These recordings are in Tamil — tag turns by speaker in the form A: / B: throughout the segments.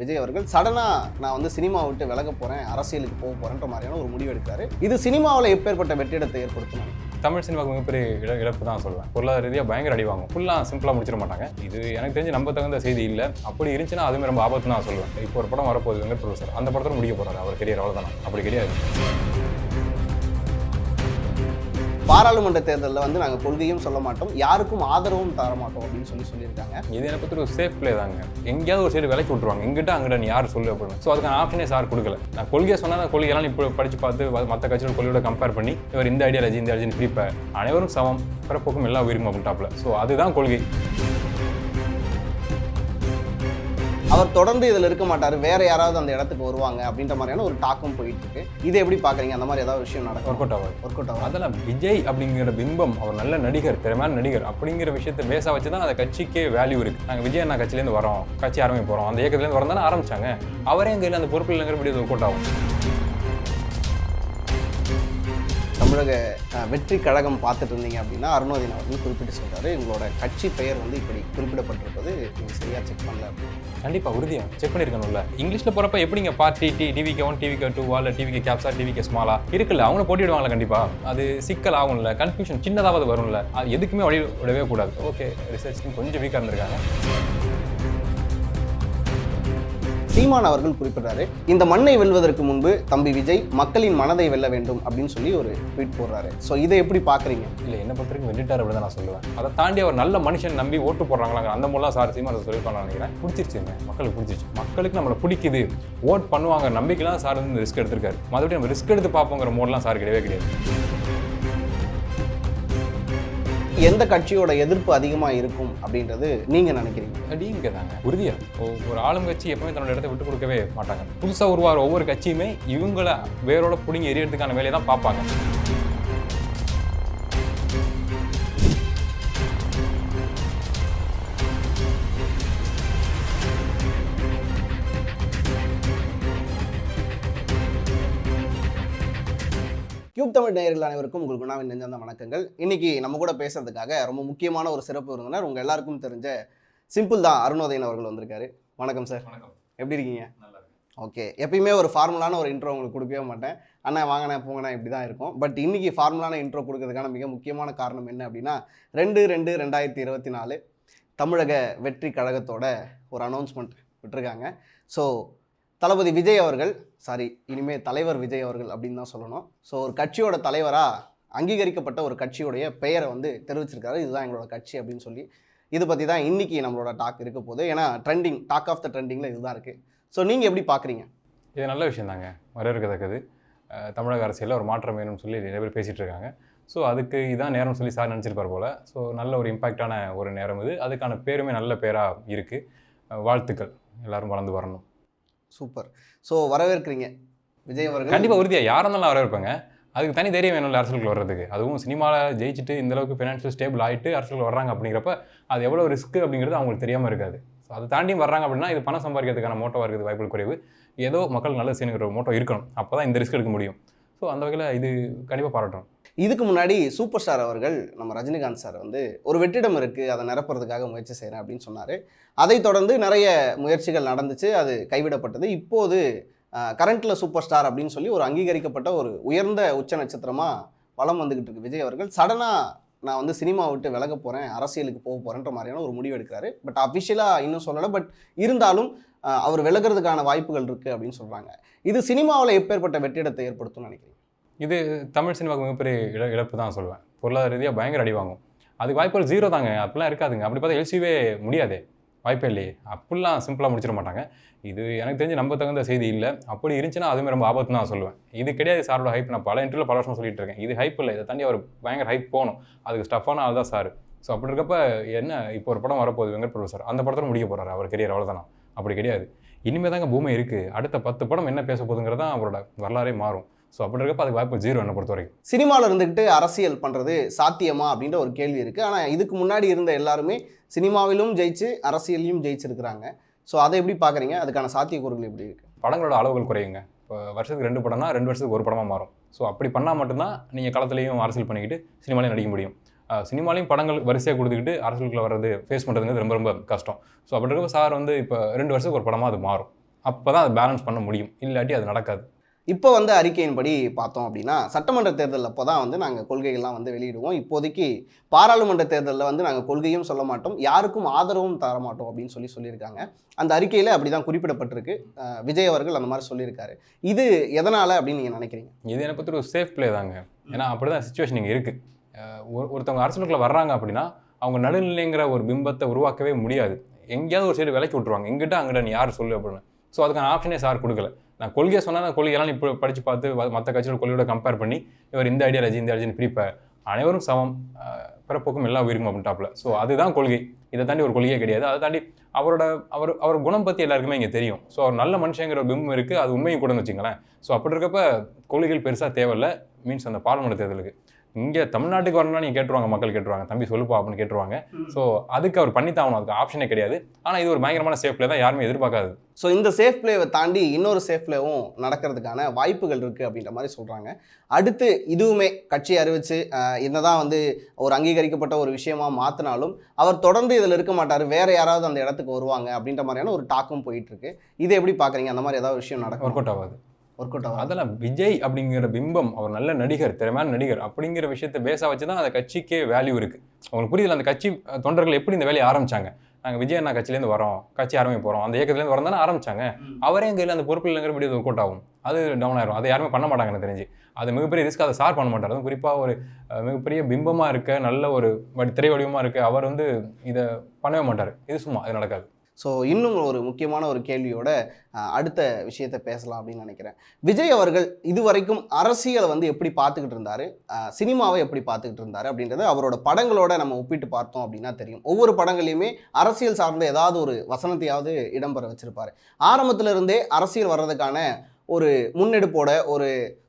A: விஜய் அவர்கள் சடனாக நான் வந்து சினிமா விட்டு விலக போகிறேன் அரசியலுக்கு போக போகிறேன்ற மாதிரியான ஒரு முடிவு எடுக்கிறாரு. இது சினிமாவில் எப்பேற்பட்ட வெற்றிடத்தை ஏற்படுத்தணும்
B: தமிழ் சினிமாவுக்கு மிகப்பெரிய இழ இழப்பு தான் சொல்லுவேன் பொருளாதார ரீதியாக பயங்கர அடி வாங்கும். ஃபுல்லாக சிம்பிளாக முடிச்சிட மாட்டாங்க. இது எனக்கு தெரிஞ்சு நம்ப தகுந்த செய்தி இல்லை. அப்படி இருந்துச்சுன்னா அதுவுமே ரொம்ப ஆபத்து தான் சொல்லுவேன் இப்போ ஒரு படம் வரப்போகுது வெங்கட் பிரபு சார் அந்த படத்தில் முடிக்க போகிறாரு அவர் கெரியர் அவ்வளோதானா அப்படி கிடையாது.
A: பாராளுமன்ற தேர்தலில் வந்து நாங்கள் கொள்கையும் சொல்ல மாட்டோம். யாருக்கும் ஆதரவும் தர மாட்டோம் அப்படின்னு சொல்லி சொல்லியிருக்காங்க.
B: இது என்னை பற்றி ஒரு சேஃப் பிளே தாங்க. எங்கேயாவது ஒரு சைடு விலைக்கு விட்டுருவாங்க. எங்கிட்ட அங்கிட்ட நீ யார் சொல்லு அப்படின்னு. ஸோ அதுக்கான ஆப்ஷனே சார் கொடுக்கல. நான் கொள்கையை சொன்னால் அந்த கொள்கையெல்லாம் இப்போ படித்து பார்த்து மற்ற கட்சியோட கொள்கையோட கம்பேர் பண்ணி இவர் இந்த ஐடியாலஜி இந்த ஐடியாலஜின்னு பிரிப்பேன் அனைவரும் சமம் பிறப்புக்கும் எல்லா உயிருக்கும் அப்படின்ட்டாப்ல ஸோ அதுதான் கொள்கை.
A: அவர் தொடர்ந்து இதில் இருக்க மாட்டார். வேற யாராவது அந்த இடத்துக்கு வருவாங்க அப்படின்ற மாதிரியான ஒரு டாக்கும் போயிட்டு இருக்கு இதை எப்படி பார்க்குறீங்க? அந்த மாதிரி ஏதாவது விஷயம் நடக்கும்.
B: ஒர்க் அவுட் ஆகாது.
A: ஒர்க் அவுட் ஆகும்
B: அதெல்லாம் விஜய் அப்படிங்கிற பிம்பம் அவர் நல்ல நடிகர் திறமையான நடிகர் அப்படிங்கிற விஷயத்தை பேச வச்சு தான் அந்த கட்சிக்கே வேல்யூ இருக்கு. நாங்கள் விஜய் அண்ணா கட்சியிலேருந்து வரோம் கட்சி ஆரம்பிக்க போகிறோம் அந்த இயக்கத்துலேருந்து வரோம் தானே ஆரம்பிச்சாங்க. அவரே எங்கள் கையில் அந்த பொறுப்பில் இல்லைங்கிறபடி ஒர்க் அவுட் ஆகும்.
A: தமிழக வெற்றி கழகம் பார்த்துட்டு இருந்தீங்க அப்படின்னா அருணோதயன் அவர்கள் குறிப்பிட்டு சொல்கிறாரு உங்களோட கட்சி பெயர் வந்து இப்படி குறிப்பிடப்பட்டிருப்பது நீங்கள் சரியாக செக் பண்ணல அப்படின்னு.
B: கண்டிப்பாக உறுதியாக செக் பண்ணியிருக்கணும்ல இங்கிலீஷில் போகிறப்ப எப்படிங்க பார்ட்டி டி டிவிக்கு ஒன் டிவிக்கு டூ வால டிவிக்கு கேப்ஸா டிவிக்கு ஸ்மாலா இருக்குல்ல அவங்க போட்டிடுவாங்களா கண்டிப்பாக அது சிக்கல் ஆகும்ல கன்ஃபியூஷன் சின்னதாவது வரும்ல. அது எதுக்குமே வழி விடவே கூடாது. ஓகே ரிசர்ச் கொஞ்சம் வீக்காக இருந்திருக்காங்க.
A: சீமான் அவர்கள் குறிப்பிடுறாரு. இந்த மண்ணை வெல்வதற்கு முன்பு தம்பி விஜய் மக்களின் மனதை வெல்ல வேண்டும் அப்படின்னு சொல்லி ஒரு ட்வீட் போடுறாரு. ஸோ இதை எப்படி பார்க்குறீங்க?
B: இல்லை என்ன பொறுத்த வரைக்கும் வெட்டிட்டார் அப்படி தான் நான் சொல்லுவேன். அதை தாண்டி அவர் நல்ல மனுஷன் நம்பி ஓட்டு போடுறாங்களாங்க அந்த மூலம் சார் சீமான் சொல்லியிருப்பாங்க நினைக்கிறேன். பிடிச்சிருச்சுங்க. மக்களுக்கு பிடிச்சிருச்சு. மக்களுக்கு நம்மளை பிடிக்குது. ஓட் பண்ணுவாங்க நம்பிக்கைலாம் சார் வந்து ரிஸ்க் எடுத்திருக்காரு. மறுபடியும் நம்ம ரிஸ்க் எடுத்து பார்ப்போங்கிற மோட்லாம் சார் கிடையவே கிடையாது.
A: எந்த கட்சியோட எதிர்ப்பு அதிகமாக இருக்கும் அப்படின்றது நீங்கள் நினைக்கிறீங்க?
B: டிஎம்கே தாங்க உறுதியாக ஒ- ஒரு ஆளுங்கட்சி எப்பவுமே தன்னோட இடத்த விட்டு கொடுக்கவே மாட்டாங்க. புதுசாக உருவாகிற ஒவ்வொரு கட்சியுமே இவங்கள வேரோட பிடிங்கி எரியறதுக்கான வேலையை தான் பார்ப்பாங்க.
A: கியூப் தமிழ் நேயர்கள் அனைவருக்கும் உங்கள் குணாவின் நெஞ்சார்ந்த வணக்கங்கள். இன்னைக்கு நம்ம கூட பேசுறதுக்காக ரொம்ப முக்கியமான ஒரு சிறப்பு விருந்தினர் உங்கள் எல்லாருக்கும் தெரிஞ்ச சிம்பிள் தான் அருணோதயன் அவர்கள் வந்திருக்காரு. வணக்கம் சார்.
B: வணக்கம்.
A: எப்படி இருக்கீங்க? ஓகே. எப்பயுமே ஒரு ஃபார்முலான ஒரு இன்ட்ரோ உங்களுக்கு கொடுக்கவே மாட்டேன். அண்ணா வாங்கண்ணா போங்கண்ணா இப்படி தான் இருக்கும். பட் இன்னைக்கு ஃபார்முலான இன்ட்ரோ கொடுக்கறதுக்கான மிக முக்கியமான காரணம் என்ன அப்படின்னா ரெண்டு ரெண்டு ரெண்டாயிரத்தி இருபத்தி நாலு தமிழக வெற்றி கழகத்தோட ஒரு அனௌன்ஸ்மெண்ட் விட்டுருக்காங்க. ஸோ தளபதி விஜய் அவர்கள் சாரி இனிமேல் தலைவர் விஜய் அவர்கள் அப்படின்னு தான் சொல்லணும். ஸோ ஒரு கட்சியோட தலைவராக அங்கீகரிக்கப்பட்ட ஒரு கட்சியோடைய பெயரை வந்து தெரிவிச்சிருக்காரு. இதுதான் எங்களோட கட்சி அப்படின்னு சொல்லி இது பற்றி தான் இன்னைக்கு நம்மளோட டாக் இருக்க போகுது. ஏன்னா ட்ரெண்டிங் டாக் ஆஃப் த ட்ரெண்டிங்கில் இதுதான் இருக்குது ஸோ நீங்கள் எப்படி பார்க்குறீங்க
B: இது நல்ல விஷயம் தாங்க. வரவேற்கத்தக்கது. தமிழக அரசியலில் ஒரு மாற்றம் வேணும்னு சொல்லி நிறைய பேர் பேசிகிட்டு இருக்காங்க. ஸோ அதுக்கு இதான் நேரம் சொல்லி சார் நினச்சிருப்பார் போல். ஸோ நல்ல ஒரு இம்பாக்டான ஒரு நேரம் இது. அதுக்கான பேருமே நல்ல பேராக இருக்குது வாழ்த்துக்கள். எல்லாரும் வளர்ந்து வரணும்.
A: சூப்பர். ஸோ வரவேற்கிறீங்க. விஜய் அவர்கள்.
B: கண்டிப்பாக உறுதியாக யாராக இருந்தாலும் வரவேற்பாங்க. அதுக்கு தனி தைரியம் வேணும்ல அரசியலுக்கு வர்றதுக்கு. அதுவும் சினிமாவில் ஜெயிச்சுட்டு இந்த அளவுக்கு ஃபினான்ஷியல் ஸ்டேபிள் ஆகிட்டு அரசியலுக்கு வர்றாங்க அப்படிங்கிறப்ப அது எவ்வளோ ரிஸ்க் அப்படிங்கிறது அவங்களுக்கு தெரியாமல் இருக்காது. ஸோ அதை தாண்டியும் வர்றாங்க அப்படின்னா இது பணம் சம்பாதிக்கிறதுக்கான மோட்டோவாக இருக்குது வாய்ப்புகள் குறைவு. ஏதோ மக்கள் நல்ல செய்யணுங்கிற ஒரு மோட்டோ இருக்கணும். அப்போ தான் இந்த ரிஸ்க் எடுக்க முடியும். ஸோ அந்த வகையில் இது கண்டிப்பாக பாராட்டுறோம்
A: இதுக்கு முன்னாடி சூப்பர் ஸ்டார் அவர்கள் நம்ம ரஜினிகாந்த் சார் வந்து ஒரு வெற்றிடம் இருக்குது அதை நிரப்புறதுக்காக முயற்சி செய்கிறேன் அப்படின்னு சொன்னார். அதை தொடர்ந்து நிறைய முயற்சிகள் நடந்துச்சு அது கைவிடப்பட்டது. இப்போது கரண்ட்டில் சூப்பர் ஸ்டார் அப்படின்னு சொல்லி ஒரு அங்கீகரிக்கப்பட்ட ஒரு உயர்ந்த உச்ச நட்சத்திரமாக வளம் வந்துக்கிட்டு இருக்கு விஜய் அவர்கள். சடனாக நான் வந்து சினிமா விட்டு விலக போகிறேன் அரசியலுக்கு போக போகிறேன்ற மாதிரியான ஒரு முடிவு எடுக்கிறாரு. பட் அஃபிஷியலாக இன்னும் சொல்லலை பட் இருந்தாலும் அவர் விலகிறதுக்கான வாய்ப்புகள் இருக்குது அப்படின்னு சொல்கிறாங்க இது சினிமாவில் எப்பேற்பட்ட வெற்றிடத்தை ஏற்படுத்தும்னு நினைக்கிறேன்
B: இது தமிழ் சினிமாவுக்கு மிகப்பெரிய இழ இழப்பு தான் சொல்லுவேன் பொருளாதார ரீதியாக பயங்கர அடி வாங்கும். அதுக்கு வாய்ப்புகள் ஜீரோ தாங்க. அப்படிலாம் இருக்காதுங்க. அப்படி பார்த்தா எல்சிவே முடியாதே. வாய்ப்பே இல்லையே. அப்படிலாம் சிம்பிளாக முடிச்சிட மாட்டாங்க. இது எனக்கு தெரிஞ்சு நம்ப தகுந்த செய்தி இல்லை. அப்படி இருந்துச்சுன்னா அதுவுமே ரொம்ப ஆபத்து தான் சொல்லுவேன். இது கிடையாது சாரோட ஹைப் நான் பல இன்டர்வியூ பல வருஷம் சொல்லிட்டு இருக்கேன். இது ஹைப் இல்லை. இதை தாண்டி அவர் பயங்கர ஹைப் போகணும். அதுக்கு ஸ்டஃபான ஆள் தான் சார். ஸோ அப்படி இருக்கப்ப என்ன இப்போ ஒரு படம் வரப்போகுது? வெங்கட் பிரபு சார். அந்த படத்தில் முடிக்க போகிறாரு அவர் கெரியர் அவ்வளோதானா அப்படி கிடையாது. இனிமேல் தாங்க பூமி இருக்குது அடுத்த பத்து படம் என்ன பேச போகுதுங்கிறது தான் அவரோட வரலாறே மாறும். ஸோ அப்படி இருக்கப்ப அதுக்கு வாய்ப்பு ஜீரோ என்னை பொறுத்த வரைக்கும்
A: சினிமாவில் இருந்துக்கிட்டு அரசியல் பண்ணுறது சாத்தியமா அப்படின்ற ஒரு கேள்வி இருக்குது ஆனால் இதுக்கு முன்னாடி இருந்த எல்லாருமே சினிமாவிலும் ஜெயிச்சு அரசியலையும் ஜெயிச்சிருக்கிறாங்க. ஸோ அதை எப்படி பார்க்குறீங்க அதுக்கான சாத்தியக்கூறுகள் எப்படி இருக்குது
B: படங்களோட அளவுகள் குறையுங்க. இப்போ வருஷத்துக்கு ரெண்டு படம்னா ரெண்டு வருஷத்துக்கு ஒரு படமாக மாறும். ஸோ அப்படி பண்ணால் மட்டும்தான் நீங்கள் களத்துலையும் அரசியல் பண்ணிக்கிட்டு சினிமாலையும் நடிக்க முடியும். சினிமாலையும் படங்கள் வரிசையாக கொடுத்துக்கிட்டு அரசியலுக்குள்ள வர்றது ஃபேஸ் பண்ணுறதுங்கிறது ரொம்ப ரொம்ப கஷ்டம். ஸோ அப்படி இருக்கப்ப சார் வந்து இப்போ ரெண்டு வருஷத்துக்கு ஒரு படமாக அது மாறும். அப்போ தான் அதை பேலன்ஸ் பண்ண முடியும். இல்லாட்டி அது நடக்காது.
A: இப்போ வந்து அறிக்கையின்படி பார்த்தோம் அப்படின்னா சட்டமன்ற தேர்தல் அப்போ தான் வந்து நாங்கள் கொள்கைகள்லாம் வந்து வெளியிடுவோம். இப்போதைக்கு பாராளுமன்ற தேர்தலில் வந்து நாங்கள் கொள்கையும் சொல்ல மாட்டோம். யாருக்கும் ஆதரவும் தர மாட்டோம் அப்படின்னு சொல்லி சொல்லியிருக்காங்க. அந்த அறிக்கையில் அப்படி தான் குறிப்பிடப்பட்டிருக்கு விஜய் அவர்கள் அந்த மாதிரி சொல்லியிருக்காரு. இது எதனால் அப்படின்னு நீங்கள் நினைக்கிறீங்க?
B: இது என்னை பற்றி ஒரு சேஃப் ப்ளே தாங்க. ஏன்னா அப்படி தான் சுச்சுவேஷன் இங்கே இருக்குது ஒரு ஒருத்தவங்க அரசியலுக்குள்ள வர்றாங்க அப்படின்னா அவங்க நடுநிலைங்கிற ஒரு பிம்பத்தை உருவாக்கவே முடியாது. எங்கேயாவது ஒரு சைடு விலைக்கு விட்ருவாங்க எங்கிட்ட அங்கிட்ட நீ யார் சொல்லு அப்படின்னு. ஸோ அதுக்கான ஆப்ஷனே சார் கொடுக்கல. நான் கொள்கையை சொன்னால் அந்த கொள்கையெல்லாம் இப்போ படித்து பார்த்து மற்ற கட்சியோட கொள்கையோட கம்பேர் பண்ணி இவர் இந்த ஐடியாலஜி இந்த ஐடியாலஜின்னு பிரிப்பார். அனைவரும் சமம். அஹ், பிறப்புக்கும் எல்லா உயிருக்கும் அப்படின்ட்டாப்புல. ஸோ அதுதான் கொள்கை. இதை தாண்டி ஒரு கொள்கையே கிடையாது. அதை தாண்டி அவரோட அவர் அவர் குணம் பற்றி எல்லாருக்குமே இங்கே தெரியும். ஸோ அவர் நல்ல மனுஷங்கிற ஒரு பிம்பம் இருக்குது அது உண்மையும் கூடன்னு வச்சுங்களேன் ஸோ அப்படி இருக்கப்ப கொள்கைகள் பெருசாக தேவையில்லை. மீன்ஸ் அந்த பாராளுமன்ற தேர்தலுக்கு. இங்கே தமிழ்நாட்டுக்கு வரணும்னா நீங்கள் கேட்டுருவாங்க மக்கள் கேட்டுருவாங்க தம்பி சொல்லுப்பா அப்படின்னு கேட்டுருவாங்க. ஸோ அதுக்கு அவர் பண்ணித்தாகணும் அதுக்கு ஆப்ஷனே கிடையாது. ஆனால் இது ஒரு பயங்கரமான சேஃப்ல தான் யாருமே எதிர்பார்க்காது
A: ஸோ இந்த சேஃப் பிளேவை தாண்டி இன்னொரு சேஃப் பிளேவும் நடக்கிறதுக்கான வாய்ப்புகள் இருக்குது அப்படின்ற மாதிரி சொல்கிறாங்க அடுத்து இதுவுமே கட்சி ஆஹ், என்னதான் வந்து ஒரு அங்கீகரிக்கப்பட்ட ஒரு விஷயமா மாற்றினாலும் அவர் தொடர்ந்து இதில் இருக்க மாட்டார். வேற யாராவது அந்த இடத்துக்கு வருவாங்க அப்படின்ற மாதிரியான ஒரு டாக்கும் போயிட்டு இருக்கு. இதை எப்படி பார்க்குறீங்க அந்த மாதிரி ஏதாவது விஷயம் நடக்கும்?
B: ஒர்க் அவுட் ஆகாது.
A: ஒர்க் அவுட் ஆகும்
B: அதெல்லாம் விஜய் அப்படிங்கிற பிம்பம் அவர் நல்ல நடிகர் திறமையான நடிகர் அப்படிங்கிற விஷயத்தை பேச வச்சு தான் அந்த கட்சிக்கே வேல்யூ இருக்கு. உங்களுக்கு புரியுதுல அந்த கட்சி தொண்டர்கள் எப்படி இந்த வேலையை ஆரம்பிச்சாங்க? நாங்கள் விஜய் அண்ணா கட்சியிலேருந்து வரோம் கட்சி ஆரம்பிக்க போகிறோம் அந்த இயக்கத்துலேருந்து வரோம் தானே ஆரம்பிச்சாங்க. அவரே எங்கள் கையில் அந்த பொறுப்பு இல்லைங்கிற வீடியோ ஒர்க் அவுட் ஆகும். அது டவுன் ஆயிரும். அதை யாருமே பண்ண மாட்டாங்க எனக்கு தெரிஞ்சு. அது மிகப்பெரிய ரிஸ்க் அதை சார் பண்ண மாட்டார். அதுவும் குறிப்பாக ஒரு மிகப்பெரிய பிம்பமாக இருக்க நல்ல ஒரு திரை வடிவமாக இருக்க அவர் வந்து இதை பண்ணவே மாட்டார். இது சும்மா அது நடக்காது.
A: ஸோ இன்னும் ஒரு முக்கியமான ஒரு கேள்வியோட அடுத்த விஷயத்தை பேசலாம் அப்படின்னு நினைக்கிறேன். விஜய் அவர்கள் இதுவரைக்கும் அரசியலை வந்து எப்படி பார்த்துக்கிட்டு இருந்தாரு? சினிமாவை எப்படி பார்த்துக்கிட்டு இருந்தாரு? அப்படின்றது அவரோட படங்களோட நம்ம ஒப்பிட்டு பார்த்தோம் அப்படின்னா தெரியும். ஒவ்வொரு படங்களையுமே அரசியல் சார்ந்த ஏதாவது ஒரு வசனத்தையாவது இடம்பெற வச்சிருப்பாரு. ஆரம்பத்துல இருந்தே அரசியல் வர்றதுக்கான ஒரு முன்னெடுப்போட ஒரு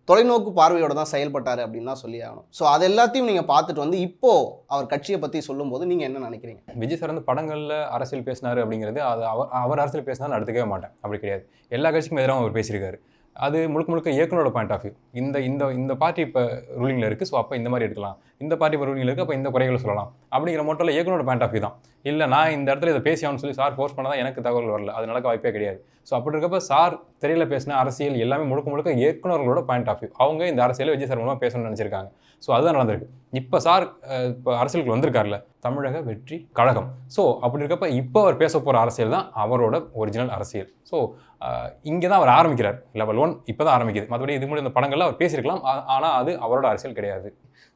A: தொலைநோக்கு பார்வையோட தான் செயல்பட்டாரு அப்படின்னு தான் சொல்லி ஆகணும். ஸோ அது எல்லாத்தையும் நீங்கள் பார்த்துட்டு வந்து இப்போது அவர் கட்சியை பற்றி சொல்லும்போது நீங்கள் என்ன நினைக்கிறீங்க?
B: விஜய் சார் வந்து படங்களில் அரசியல் பேசினார் அப்படிங்கிறது அது அவர் அவர் அரசியல் பேசினாலும் நான் எடுத்துக்கவே மாட்டேன். அப்படி கிடையாது. எல்லா கட்சிக்கும் எதிராக அவர் பேசியிருக்காரு. அது முழுக்க முழுக்க இயக்குனரோட பாயிண்ட் ஆஃப் வியூ இந்த இந்த இந்த பார்ட்டி இப்போ ரூலிங்கில் இருக்குது ஸோ அப்போ இந்த மாதிரி எடுக்கலாம். இந்த பார்ட்டி இப்போ ரூலிங்கில் இருக்குது அப்போ இந்த குறைகளை சொல்லலாம். அப்படிங்கிற மட்டும் இயக்குனரோட பாயிண்ட் ஆஃப் வியூ தான். இல்லை நான் இந்த இடத்துல இதை பேசியான்னு சொல்லி சார் ஃபோர்ஸ் பண்ணால் தான் எனக்கு தகவல் வரல. அது நடக்க வாய்ப்பே கிடையாது. ஸோ அப்படி இருக்கப்ப சார் திரையில் பேசின அரசியல் எல்லாமே முழுக்க முழுக்க இயக்குனர்களோட பாயிண்ட் ஆஃப் வியூ அவங்க இந்த அரசியலை விஜய் சார் மூலமாக பேசணும்னு நினச்சிருக்காங்க. ஸோ அதுதான் நடந்திருக்கு. இப்போ சார் இப்போ அரசியலுக்கு வந்திருக்காருல தமிழக வெற்றி கழகம். ஸோ அப்படி இருக்கப்ப இப்போ அவர் பேச போகிற அரசியல் தான் அவரோட ஒரிஜினல் அரசியல். ஸோ இங்கே தான் அவர் ஆரம்பிக்கிறார் லெவல் ஒன் இப்போ தான் ஆரம்பிக்குது. மற்றபடி இது முன்னாடி இந்த படங்கள்ல அவர் பேசியிருக்கலாம் ஆனால் அது அவரோட அரசியல் கிடையாது.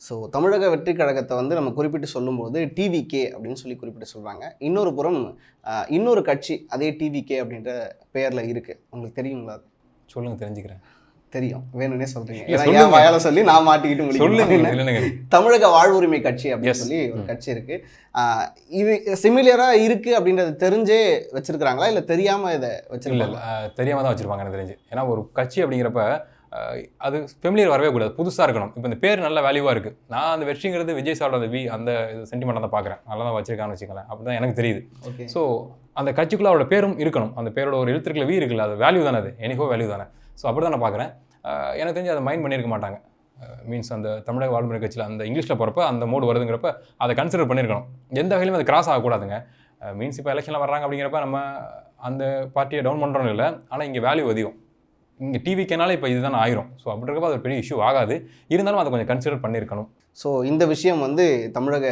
A: ஸோ தமிழக வெற்றி கழகத்தை வந்து நம்ம குறிப்பிட்டு சொல்லும்போது டிவிகே அப்படின்னு சொல்லி குறிப்பிட்டு சொல்கிறாங்க இன்னொரு புறம் இன்னொரு கட்சி அதே டிவிகே அப்படின்ற பெயரில் இருக்குது உங்களுக்கு தெரியுங்களா? அது?
B: சொல்லுங்க தெரிஞ்சுக்கிறேன்.
A: தெரியும். வேணும்னே சொல்கிறீங்க
B: இல்ல,
A: ஏன்னா வாயால சொல்லி நான் மாட்டிக்கிட்டு முடியும் தமிழக வாழ்வுரிமை கட்சி அப்படின்னு. சொல்லி ஒரு. கட்சி இருக்கு. இது சிமிலியரா இருக்கு அப்படின்றது தெரிஞ்சே வச்சிருக்காங்களா இல்ல தெரியாம இதை
B: இல்லை தெரியாமல் தான் வச்சுருப்பாங்க எனக்கு தெரிஞ்சு. ஏன்னா ஒரு கட்சி அப்படிங்கிறப்ப அது ஃபெமிலியர் வரவே கூடாது. புதுசாக இருக்கணும். இப்போ இந்த பேர் நல்ல வேல்யூவாக இருக்குது நான் அந்த வெற்றிங்கிறது விஜய் சாரோட அந்த வி அந்த சென்டிமெண்ட்டாக தான் பார்க்குறேன். நல்லா தான் வச்சிருக்கான்னு வச்சுக்கலேன் அப்படி தான் எனக்கு தெரியுது. ஸோ அந்த கட்சிக்குள்ள அவரோட பேரும் இருக்கணும். அந்த பேரோட ஒரு எழுத்துருக்குள்ள வி இருக்குல்ல அது வேல்யூ தானே அது. எனிகோ வேல்யூ தானே. ஸோ அப்படி தான் நான் பார்க்குறேன். எனக்கு தெரிஞ்சு அதை மைண்ட் பண்ணியிருக்க மாட்டாங்க. மீன்ஸ் அந்த தமிழக வாழ்முறை கட்சியில் அந்த இங்கிலீஷில் போகிறப்ப அந்த மோடு வருதுங்கிறப்ப அதை கன்சிடர் பண்ணியிருக்கணும் எந்த வகையிலும் அது கிராஸ் ஆகக்கூடாதுங்க. மீன்ஸ் இப்போ எலெக்ஷனில் வர்றாங்க அப்படிங்கிறப்ப நம்ம அந்த பார்ட்டியை டவுன் பண்ணுறோம் இல்லை. ஆனால் இங்கே வேல்யூ அதிகம். இங்கே டிவிக்கனால இப்போ இதுதான் ஆயிரும். ஸோ அப்படி இருக்கப்ப அது ஒரு பெரிய இஷ்யூ ஆகாது. இருந்தாலும் அதை கொஞ்சம் கன்சிடர் பண்ணியிருக்கணும்.
A: ஸோ இந்த விஷயம் வந்து தமிழக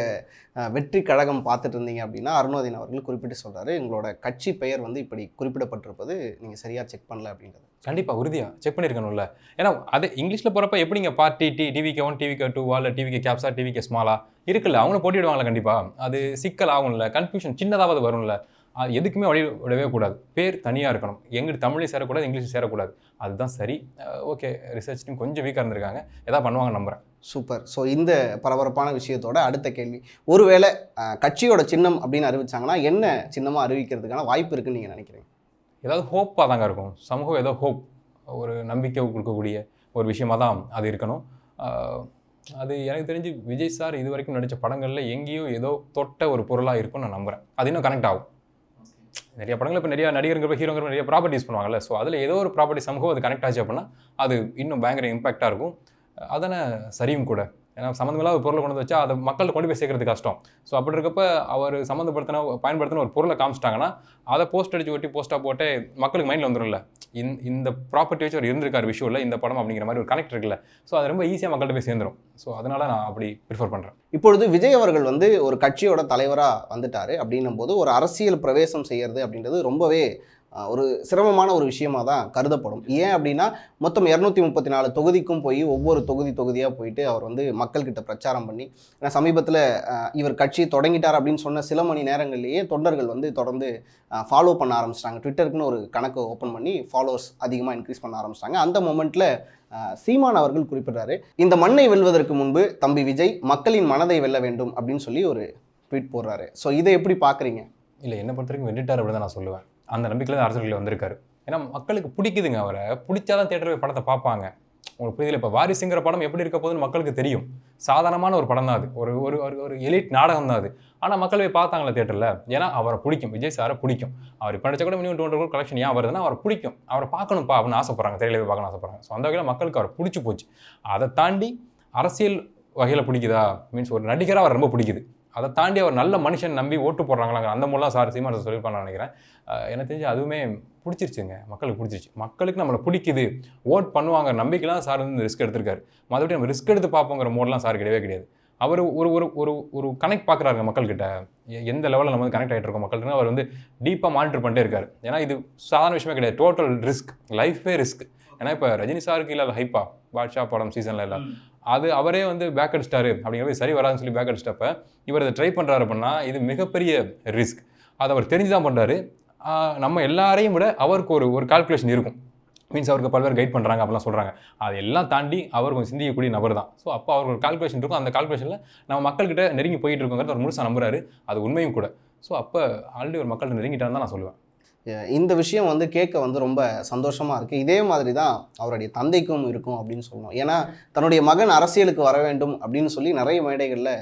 A: வெற்றி கழகம் பார்த்துட்டு இருந்தீங்க அப்படின்னா அருணோதீன் அவர்கள் குறிப்பிட்டு சொல்கிறாரு எங்களோட கட்சி பெயர் வந்து இப்படி குறிப்பிடப்பட்டிருப்பது நீங்கள் சரியாக செக் பண்ணல அப்படின்றது.
B: கண்டிப்பாக உறுதியாக செக் பண்ணியிருக்கணும்ல. ஏன்னா அது இங்கிலீஷில் போகிறப்ப எப்படிங்க பார்ட்டி டி டிவிக்கு ஒன் டிவிக்கு டூவா இல்லை டிவிக்கு கேப்ஸா டிவிக்கு ஸ்மாலா இருக்குல்ல? அவங்கள போட்டிடுவாங்களா கண்டிப்பாக அது சிக்கல் ஆகும்ல. கன்ஃபியூஷன் சின்னதாவது வரும்ல. அது எதுக்குமே வழி விடவே கூடாது. பேர் தனியாக இருக்கணும். எங்கிட்டு தமிழையும் சேரக்கூடாது இங்கிலீஷ் சேரக்கூடாது. அதுதான் சரி. ஓகே. ரிசர்ச் டீம் கொஞ்சம் வீக்காக இருந்திருக்காங்க. எதாவது பண்ணுவாங்க நம்புறேன்.
A: சூப்பர். ஸோ இந்த பரபரப்பான விஷயத்தோட அடுத்த கேள்வி. ஒருவேளை கட்சியோட சின்னம் அப்படின்னு அறிவிச்சாங்கன்னா என்ன சின்னமா அறிவிக்கிறதுக்கான வாய்ப்பு இருக்குன்னு நீங்க நினைக்கிறீங்க?
B: ஏதாவது ஹோப்பாக தாங்க இருக்கும். சமூகம் ஏதோ ஹோப் ஒரு நம்பிக்கை கொடுக்கக்கூடிய ஒரு விஷயமா தான் அது இருக்கணும். அது எனக்கு தெரிஞ்சு விஜய் சார் இது வரைக்கும் நடித்த படங்களில் எங்கேயோ ஏதோ தொட்ட ஒரு பொருளாக இருக்கும்னு நான் நம்புகிறேன் அது இன்னும் கனெக்ட் ஆகும். நிறைய படங்கள் இப்போ நிறைய நடிகருங்கிற ஹீரோங்கிற நிறைய ப்ராப்பர்ட்டிஸ் பண்ணுவாங்கல்ல. ஸோ அதில் ஏதோ ஒரு ப்ராப்பர்ட்டி சமூகம் அது கனெக்ட் ஆச்சு அப்படின்னா அது இன்னும் பயங்கர இம்பாக்டாக இருக்கும். அதானே சரியும் கூட. ஏன்னா சம்மந்தமில்லாத ஒரு பொருளை கொண்டு வந்து வச்சா அதை மக்கள்கிட்ட கொண்டு போய் சேர்க்கறது கஷ்டம். ஸோ அப்படி இருக்கப்ப அவர் சம்மந்தப்படுத்தின பயன்படுத்தின ஒரு பொருளை காமிச்சிட்டாங்கன்னா அதை போஸ்ட் அடிச்சு ஒட்டி போஸ்ட்டாக போட்டு மக்களுக்கு மைண்டில் வந்துடும்ல இந்த இந்த ப்ராப்பர்ட்டி வச்சு அவர் இருந்திருக்கார் விஷயம் இந்த படம் அப்படிங்கிற மாதிரி ஒரு கனெக்ட் இருக்குல்ல. ஸோ அது ரொம்ப ஈஸியாக மக்கள்கிட்ட போய் சேர்ந்துரும். ஸோ அதனால நான் அப்படி ப்ரிஃபர் பண்ணுறேன்
A: இப்பொழுது விஜய் அவர்கள் வந்து ஒரு கட்சியோட தலைவராக வந்துட்டார் அப்படின்னும் போது ஒரு அரசியல் பிரவேசம் செய்யறது அப்படின்றது ரொம்பவே ஒரு சிரமமான ஒரு விஷயமா தான் கருதப்படும். ஏன் அப்படின்னா மொத்தம் இரநூத்தி முப்பத்தி நாலு தொகுதிக்கும் போய் ஒவ்வொரு தொகுதி தொகுதியாக போயிட்டு அவர் வந்து மக்கள்கிட்ட பிரச்சாரம் பண்ணி ஏன்னா சமீபத்தில் இவர் கட்சி தொடங்கிட்டார் அப்படின்னு சொன்ன சில மணி நேரங்கள்லேயே தொண்டர்கள் வந்து தொடர்ந்து ஃபாலோ பண்ண ஆரம்பிச்சிட்டாங்க. ட்விட்டருக்குன்னு ஒரு கணக்கு ஓப்பன் பண்ணி ஃபாலோவர்ஸ் அதிகமாக இன்க்ரீஸ் பண்ண ஆரம்பிச்சிட்டாங்க. அந்த மொமெண்ட்டில் சீமான் அவர்கள் குறிப்பிடுறாரு இந்த மண்ணை வெல்வதற்கு முன்பு தம்பி விஜய் மக்களின் மனதை வெல்ல வேண்டும் அப்படின்னு சொல்லி ஒரு ட்வீட் போடுறாரு. ஸோ இதை எப்படி பார்க்குறீங்க?
B: இல்லை என்ன பொறுத்த வரைக்கும் வெற்றிட்டார் அப்படி தான் நான் சொல்லுவேன். அந்த நம்பிக்கையில் தான் அரசியலுக்குள்ள வந்திருக்காரு. ஏன்னா மக்களுக்கு பிடிக்குதுங்க அவரை. பிடிச்சாதான் தேட்டர் படத்தை பார்ப்பாங்க. உங்களுக்கு புரியல இப்போ வாரிசுங்கிற படம் எப்படி இருக்க போகுதுன்னு மக்களுக்கு தெரியும். சாதாரணமான ஒரு படம் தான் அது. ஒரு ஒரு ஒரு ஒரு எலிட் நாடகம் தான் அது. ஆனால் மக்கள் போய் பார்த்தாங்களே தேட்டரில் ஏன்னா அவரை பிடிக்கும். விஜய் சாரை பிடிக்கும். அவர் இப்போ கூட மினிமம் டூ ஹண்ட்ரட் கலெக்ஷன் ஏன் வருதுன்னா அவரை பிடிக்கும். அவரை பார்க்கணும்ப்பா அப்படின்னு ஆசைப்படுறாங்க. தெரியல போய் பார்க்கணும் ஆசைப்படுறாங்க. ஸோ அந்த வகையில் மக்களுக்கு அவரை பிடிச்சி போச்சு. அதை தாண்டி அரசியல் வகையில் பிடிக்குதா? மீன்ஸ் ஒரு நடிகராக அவர் ரொம்ப பிடிக்குது. அதை தாண்டி அவர் நல்ல மனுஷன் நம்பி ஓட்டு போடுறாங்களாங்க அந்த மூலம் சார் சீமான் சொல்லியிருப்பான்னு நினைக்கிறேன். எனக்கு தெரிஞ்சு அதுவுமே பிடிச்சிருச்சுங்க. மக்களுக்கு பிடிச்சிருச்சு. மக்களுக்கு நம்மளை பிடிக்குது. ஓட் பண்ணுவாங்க நம்பிக்கைலாம் சார் வந்து ரிஸ்க் எடுத்திருக்காரு. மற்றபடி நம்ம ரிஸ்க் எடுத்து பார்ப்போங்கிற மோட்லாம் சார் கிடையவே கிடையாது. அவர் ஒரு ஒரு ஒரு ஒரு கனெக்ட் பார்க்குறாருங்க மக்கள்கிட்ட. எந்த லெவலில் நம்ம வந்து கனெக்ட் ஆகிட்டு இருக்கோம் மக்கள்கிட்ட. அவர் வந்து டீப்பாக மானிட்டர் பண்ணிட்டே இருக்காரு. ஏன்னா இது சாதாரண விஷயமே கிடையாது. டோட்டல் ரிஸ்க் லைஃபே ரிஸ்க் ஏன்னா இப்போ ரஜினி சாருக்கு இல்லாத ஹைப்பா பாட்ஷா படம் சீசனில் இல்லை. அது அவரே வந்து பேக் அடிச்சிட்டாரு அப்படிங்கிற மாதிரி சரி வராதுன்னு சொல்லி பேக் அடிச்சிட்டப்ப இவர் இதை ட்ரை பண்ணுறாரு அப்படின்னா இது மிகப்பெரிய ரிஸ்க் அதை அவர் தெரிஞ்சு தான் பண்ணுறாரு நம்ம எல்லாரையும் விட அவருக்கு ஒரு ஒரு கால்குலேஷன் இருக்கும். மீன்ஸ் அவருக்கு பல்வேறு கைட் பண்ணுறாங்க அப்படிலாம் சொல்கிறாங்க அது எல்லாம் தாண்டி அவர் கொஞ்சம் சிந்திக்கக்கூடிய நபர் தான் ஸோ அப்போ அவருக்கு ஒரு கால்குலேஷன் இருக்கும். அந்த கால்குலேஷனில் நம்ம மக்கள்கிட்ட நெருங்கி போயிட்டு இருக்கோங்கிறது அவர் முழுசாக நம்புறாரு. அது உண்மையும் கூட. ஸோ அப்போ ஆல்ரெடி ஒரு மக்கள்கிட்ட நெருங்கிட்டான்னு தான் நான் சொல்லுவேன்.
A: இந்த விஷயம் வந்து கேட்க வந்து ரொம்ப சந்தோஷமாக இருக்குது இதே மாதிரி தான் அவருடைய தந்தைக்கும் இருக்கும் அப்படின்னு சொல்லணும். ஏன்னா தன்னுடைய மகன் அரசியலுக்கு வர வேண்டும் அப்படின்னு சொல்லி நிறைய மேடைகளில்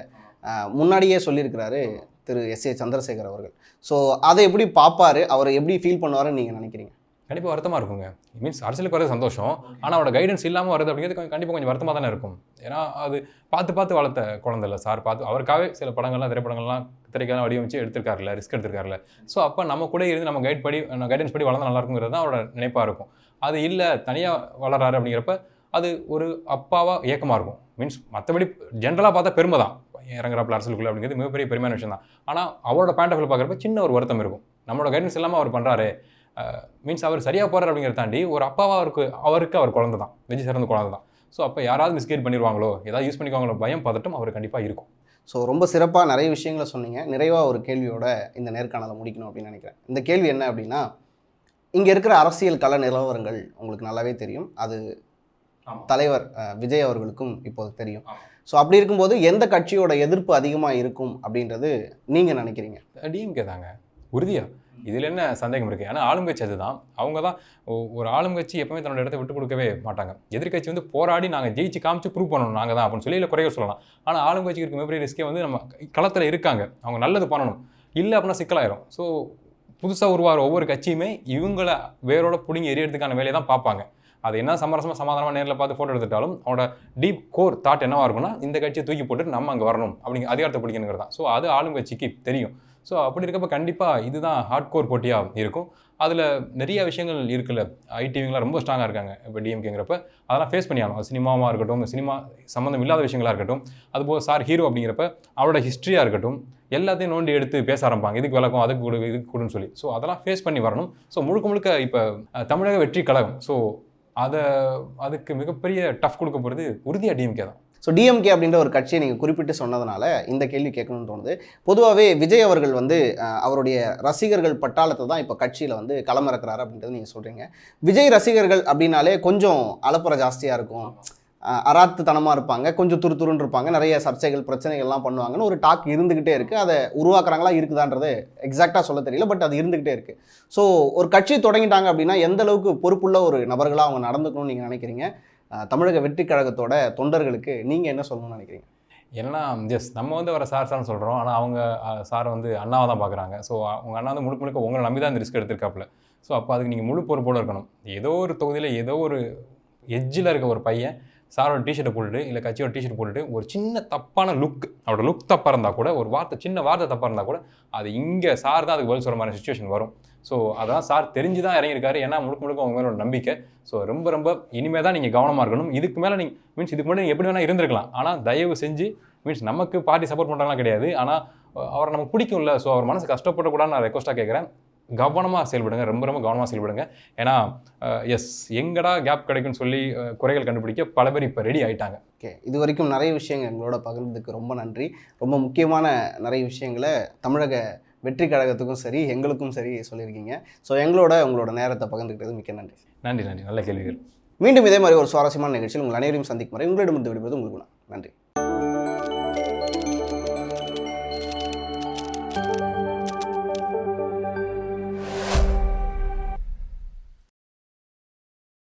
A: முன்னாடியே சொல்லியிருக்கிறாரு திரு எஸ் ஏ சந்திரசேகர் அவர்கள். ஸோ அதை எப்படி பார்ப்பாரு அவர் எப்படி ஃபீல் பண்ணுவாருன்னு நீங்கள் நினைக்கிறீங்க?
B: கண்டிப்பாக வருத்தமாக இருக்குங்க. மீன்ஸ் அரசியலுக்கு வரது சந்தோஷம். ஆனால் அவரோட கைடன்ஸ் இல்லாமல் வருது அப்படிங்கிறது கொஞ்சம் கண்டிப்பாக கொஞ்சம் வருத்தமாக தானே இருக்கும். ஏன்னா அது பார்த்து பார்த்து வளர்த்த குழந்தை இல்லை சார். பார்த்து அவருக்காகவே சில படங்கள்லாம் திரைப்படங்கள்லாம் திரைக்கெல்லாம் வடிவமைச்சு எடுத்திருக்காருல ரிஸ்க் எடுத்திருக்காருல ஸோ அப்போ நம்ம கூட இருந்து நம்ம கைட் படி கைடன்ஸ் படி வளர்ந்தா நல்லா இருக்குங்கிறது தான் அவரோட நினைப்பாக இருக்கும். அது இல்லை தனியாக வளர்றாரு அப்படிங்கிறப்ப அது ஒரு அப்பாவாக ஏக்கமாக இருக்கும். மீன்ஸ் மற்றபடி ஜென்ரலாக பார்த்தா பெருமை தான். இறங்குறாப்புல அரசியலுக்குள்ள அப்படிங்கிறது மிகப்பெரிய பெருமையான விஷயம் தான் ஆனால் அவரோட பேண்ட் ஆஃப் பார்க்குறப்ப சின்ன ஒரு வருத்தம் இருக்கும். நம்மளோட கைடன்ஸ் இல்லாமல் அவர் பண்ணுறாரு மீன்ஸ் அவர் சரியாக போகிறார் அப்படிங்கிறத தாண்டி ஒரு அப்பாவா அவருக்கு அவருக்கு அவர் குழந்தை தான். விஜய் சார் வந்து குழந்தை தான். ஸோ அப்போ யாராவது மிஸ்கைட் பண்ணிடுவாங்களோ ஏதாவது யூஸ் பண்ணிக்குவாங்களோ பயம் பதட்டம் அவர் கண்டிப்பாக இருக்கும்.
A: ஸோ ரொம்ப சிறப்பாக நிறைய விஷயங்களை சொன்னீங்க. நிறைவாக ஒரு கேள்வியோட இந்த நேர்காணலை முடிக்கணும் அப்படின்னு நினைக்கிறேன். இந்த கேள்வி என்ன அப்படின்னா இங்கே இருக்கிற அரசியல் கள நிலவரங்கள் உங்களுக்கு நல்லாவே தெரியும். அது தலைவர் விஜய் அவர்களுக்கும் இப்போது தெரியும். ஸோ அப்படி இருக்கும்போது எந்த கட்சியோட எதிர்ப்பு அதிகமாக இருக்கும் அப்படின்றது நீங்கள் நினைக்கிறீங்க?
B: டிஎம்கே தாங்க. உறுதியா. இதில் என்ன சந்தேகம் இருக்குது ஏன்னா ஆளுங்கட்சி அதுதான். அவங்க தான் ஒ- ஒரு ஆளுங்கட்சி எப்பவுமே தன்னோட இடத்த விட்டு கொடுக்கவே மாட்டாங்க. எதிர்க்கட்சி வந்து போராடி நாங்கள் ஜெயிச்சு காமிச்சு ப்ரூவ் பண்ணணும். நாங்கள் தான் அப்படின்னு சொல்லி இல்லை குறைய சொல்லலாம். ஆனால் ஆளுங்கட்சிக்கு இருக்க மிகப்பெரிய ரிஸ்கே வந்து நம்ம களத்தில் இருக்காங்க. அவங்க நல்லது பண்ணணும். இல்லை அப்படின்னா சிக்கலாயிரும். ஸோ புதுசாக உருவாகிற ஒவ்வொரு கட்சியுமே இவங்கள வேரோட பிடிங்கி எரியறதுக்கான வேலையை தான் பார்ப்பாங்க. அது என்ன சமரசமாக சமாதானமாக நேரில் பார்த்து ஃபோட்டோ எடுத்துட்டாலும் அவனோட டீப் கோர் தாட் என்னவாக இருக்கும்னா இந்த கட்சியை தூக்கி போட்டு நம்ம அங்கே வரணும். அப்படிங்க அதிகாரத்தை பிடிக்கணுங்கிறது தான். ஸோ அது ஆளுங்கட்சிக்கு தெரியும். ஸோ அப்படி இருக்கப்போ கண்டிப்பாக இதுதான் ஹார்ட் கோர் போட்டியாக இருக்கும். அதில் நிறைய விஷயங்கள் இருக்குல்ல. ஐடிவிங்களாம் ரொம்ப ஸ்ட்ராங்காக இருக்காங்க. இப்போ டிஎம்கேங்கிறப்ப அதெல்லாம் ஃபேஸ் பண்ணியாலும் சினிமாவாக இருக்கட்டும் சினிமா சம்மந்தம் இல்லாத விஷயங்களாக இருக்கட்டும் அதுபோல் சார் ஹீரோ அப்படிங்கிறப்ப அவரோட ஹிஸ்ட்ரியாக இருக்கட்டும் எல்லாத்தையும் நோண்டி எடுத்து பேச ஆரம்பிப்பாங்க. இதுக்கு விளக்கம் அதுக்கு கொடு இதுக்கு கொடுன்னு சொல்லி. ஸோ அதெல்லாம் ஃபேஸ் பண்ணி வரணும். ஸோ முழுக்க முழுக்க இப்போ தமிழக வெற்றி கழகம். ஸோ அதை அதுக்கு மிகப்பெரிய டஃப் கொடுக்க போகிறது உறுதியாக டிஎம்கே தான்.
A: ஸோ டிஎம்கே அப்படின்ற ஒரு கட்சியை நீங்கள் குறிப்பிட்டு சொன்னதுனால இந்த கேள்வி கேட்கணும்னு தோணுது. பொதுவாகவே விஜய் அவர்கள் வந்து அவருடைய ரசிகர்கள் பட்டாளத்தை தான் இப்போ கட்சியில் வந்து களமிறக்குறாரு அப்படின்றது நீங்கள் சொல்கிறீங்க விஜய் ரசிகர்கள் அப்படின்னாலே கொஞ்சம் அலப்புற ஜாஸ்தியாக இருக்கும். அராத்துத்தனமாக இருப்பாங்க கொஞ்சம் துரு துருன்னு இருப்பாங்க நிறைய சர்ச்சைகள் பிரச்சனைகள்லாம் பண்ணுவாங்கன்னு ஒரு டாக் இருந்துக்கிட்டே இருக்குது அதை உருவாக்குறாங்களா இருக்குதான்றது எக்ஸாக்டாக சொல்ல தெரியல பட் அது இருந்துக்கிட்டே இருக்குது ஸோ ஒரு கட்சி தொடங்கிட்டாங்க அப்படின்னா எந்த அளவுக்கு பொறுப்புள்ள ஒரு நபர்களாக அவங்க நடந்துக்கணும்னு நீங்கள் நினைக்கிறீங்க? தமிழக வெற்றி கழகத்தோட தொண்டர்களுக்கு நீங்கள் என்ன சொல்லணும்னு நினைக்கிறீங்க?
B: ஏன்னா எஸ் நம்ம வந்து அவரை சார் சார்னு சொல்கிறோம் ஆனால் அவங்க சார் வந்து அண்ணாவை தான் பார்க்குறாங்க ஸோ அவங்க அண்ணா வந்து முழுக்க முழுக்க உங்களை நம்பி தான் இந்த ரிஸ்க் எடுத்திருக்காப்புல. ஸோ அப்போ அதுக்கு நீங்கள் முழு பொறுப்போடு இருக்கணும். ஏதோ ஒரு தொகுதியில் ஏதோ ஒரு எஜ்ஜில் இருக்க ஒரு பையன் சாரோட டிஷர்ட்டை போட்டுட்டு இல்லை கட்சியோட டிஷர்ட் போட்டுட்டு ஒரு சின்ன தப்பான லுக் அவரோட லுக் தப்பாக இருந்தால் கூட ஒரு வார்த்தை சின்ன வார்த்தை தப்பாக இருந்தால் கூட அது இங்கே சார் தான் அதுக்கு பதில் சொல்கிற மாதிரி சுச்சுவேஷன் வரும். ஸோ அதான் சார் தெரிஞ்சு தான் இறங்கியிருக்காரு. ஏன்னா முழுக்க முழுக்க அவங்க மேலே நம்பிக்கை. ஸோ ரொம்ப ரொம்ப இனிமேல் தான் நீங்கள் கவனமாக இருக்கணும். இதுக்கு மேலே நீங்கள் மீன்ஸ் இதுக்கு முன்னாடி நீங்கள் எப்படி வேணால் இருந்திருக்கலாம். ஆனால் தயவு செஞ்சு மீன்ஸ் நமக்கு பார்ட்டி சப்போர்ட் பண்ணுறாங்களாம் கிடையாது. ஆனால் அவரை நமக்கு பிடிக்கும்ல. ஸோ அவர் மனசு கஷ்டப்படக்கூடாதுன்னு நான் ரெக்வஸ்ட்டாக கேட்குறேன். கவனமாக செயல்படுங்க. ரொம்ப ரொம்ப கவனமாக செயல்படுங்க. ஏன்னா எஸ் எங்கடா கேப் கிடைக்கும்னு சொல்லி குறைகள் கண்டுபிடிக்க பல பேர் இப்போ ரெடி ஆகிட்டாங்க
A: ஓகே இது வரைக்கும் நிறைய விஷயங்கள் எங்களோட பகிர்ந்ததுக்கு ரொம்ப நன்றி. ரொம்ப முக்கியமான நிறைய விஷயங்களை தமிழக வெற்றி கழகத்துக்கும் சரி எங்களுக்கும் சரி சொல்லியிருக்கீங்க. ஸோ எங்களோட உங்களோட நேரத்தை பகிர்ந்துக்கிட்டது மிக்க நன்றி.
B: நன்றி நன்றி. நல்ல கேள்விகள்.
A: மீண்டும் இதே மாதிரி ஒரு சுவாரஸ்யமான நிகழ்ச்சியில் உங்கள் அனைவரையும் சந்திக்கும் வரை உங்களிடமிருந்து விடுவது உங்களுக்கு நான். நன்றி.